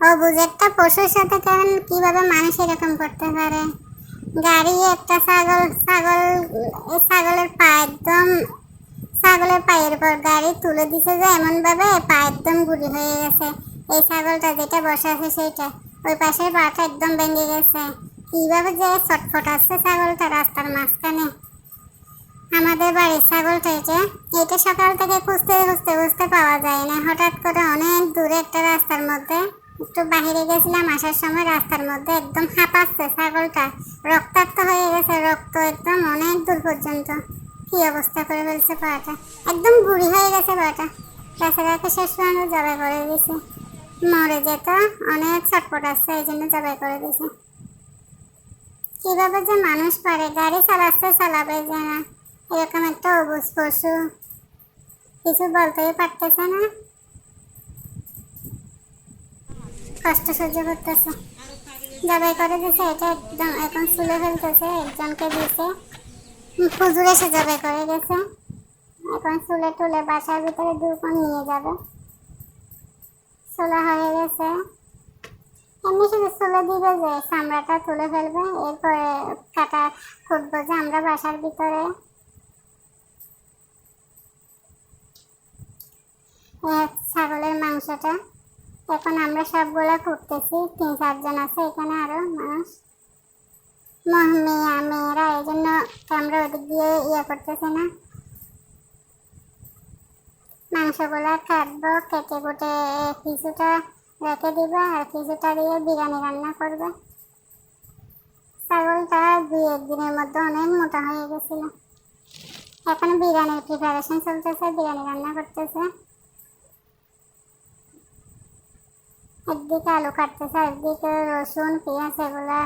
অবুঝ, একটা পশুর সাথে কেমন, কীভাবে মানুষ এরকম করতে পারে? গাড়ি, একটা ছাগল ছাগল ছাগলের পা একদম, ছাগলের পায়ের উপর গাড়ি তুলে দিছে যে এমন ভাবে পা একদম গুড়ি হয়ে গেছে। এই ছাগলটা যেটা বসে আছে সেইটা, ওই পাশের পাটা একদম ভেঙে গেছে। কীভাবে যে ছটফট আসছে ছাগলটা রাস্তার মাঝখানে। আমাদের বাড়ির ছাগলটা এটা এটা সকাল থেকে খুঁজতে খুঁজতে খুঁজতে পাওয়া যায় না। হঠাৎ করে অনেক দূরে একটা রাস্তার মধ্যে একটু বাহিরে গেছিলাম আসার সময় রাস্তার মধ্যে একদম হাঁপাচ্ছে ছাগলটা। রক্তাক্ত হয়ে গেছে, রক্ত একদম অনেক দূর পর্যন্ত। কি অবস্থা করে ফেলছে পাটা? একদম বুড়ি হয়ে গেছে পাটা। বেচারাকে শেষ পর্যন্ত জবাই করে দিছে মরে যেত, অনেক ছটপট আসছে, এই জন্য জবাই করে দিছে কীভাবে যে মানুষ পারে, গাড়ি চালাচ্ছে, চালাবে যে না। এরকম একটা অবুজ পশু। কিছু বলতেই পারতেছে না। কষ্ট সহ্য করতেছে। জবাই করে দিছে, এটা একদম এখন চুলে ফেলতেছে, একজনকে দিছে। হুজুর এসে জবাই করে গেছে, এখন চুলে টুলে বাসার ভিতরে দুর্গম নিয়ে যাবে। চুলা হয়ে গেছে। এমনি শুধু চুলে দিবে যে চামড়াটা তুলে ফেলবে, এরপরে কাটা ফুটবো যে আমরা বাসার ভিতরে। ছাগলের মাংসটা। এখন আমরা সবগুলা ফুটতেছি তিন, চারজন আছে এখানে আরও মানুষ মেয়া, মেয়েরা এই জন্য আমরা ওদিক দিয়ে ইয়ে করতেছি না। মাংসগুলা কাটবো, কেটে কুটে কিছুটা রেখে দিব আর কিছুটা দিয়ে বিরিয়ানি রান্না করবে। ছাগলটা দুই একদিনের মধ্যে অনেক মোটা হয়ে গেছিল। এখন বিরিয়ানির প্রিপারেশন চলতেছে, বিরিয়ানি রান্না করতেছে। একদিকে আলু কাটতেছে, একদিকে রসুন, পেঁয়াজ এগুলা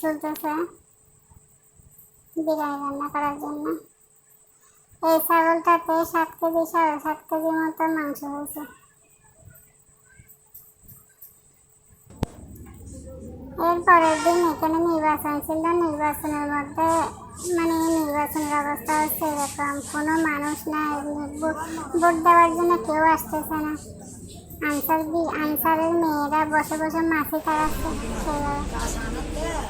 চলতেছে বিরিয়ানি রান্না করার জন্য। এই ছাগলটাতে সাত কেজি, সাড়ে সাত কেজি মতো মাংস হয়েছে। এর পরের দিন এখানে নির্বাচন ছিল। নির্বাচনের মধ্যে মানে নির্বাচনের অবস্থা হচ্ছে এরকম। কোনো মানুষ ভোট ভোট দেওয়ার জন্য কেউ আসতেছে না। আনসার দি আনসারের মেয়েরা বসে বসে মাছি সেইভাবে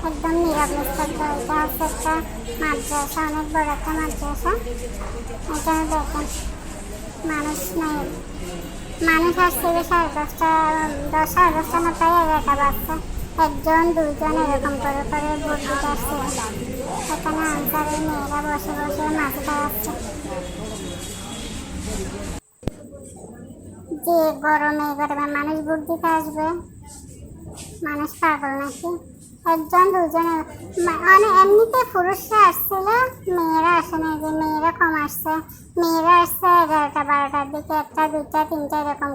একদম নীরব এটা হচ্ছে একটা মাদ্রাসা, অনেক বড় একটা মাদ্রাসা। এখানে দেখেন, মানুষ নাই। মানুষ আসছে সাড়ে দশটা, দশ, সাড়ে দশটা প্রায় এগারোটা একজন, দুইজন এরকম করে করে এখানে আনসারের মেয়েরা বসে বসে মাছ খাওয়াচ্ছে। যে গরমে গরমে মানুষ বুদ্ধি দিতে আসবে? মানুষ পাগল নাকি? একজন, দুজন মানে এমনিতে পুরুষরা আসছিল, মেয়েরা আসে না যে মেয়েরা কম আসছে। মেয়েরা আসছে এগারোটা, বারোটার দিকে, একটা, দুইটা, তিনটা, এরকম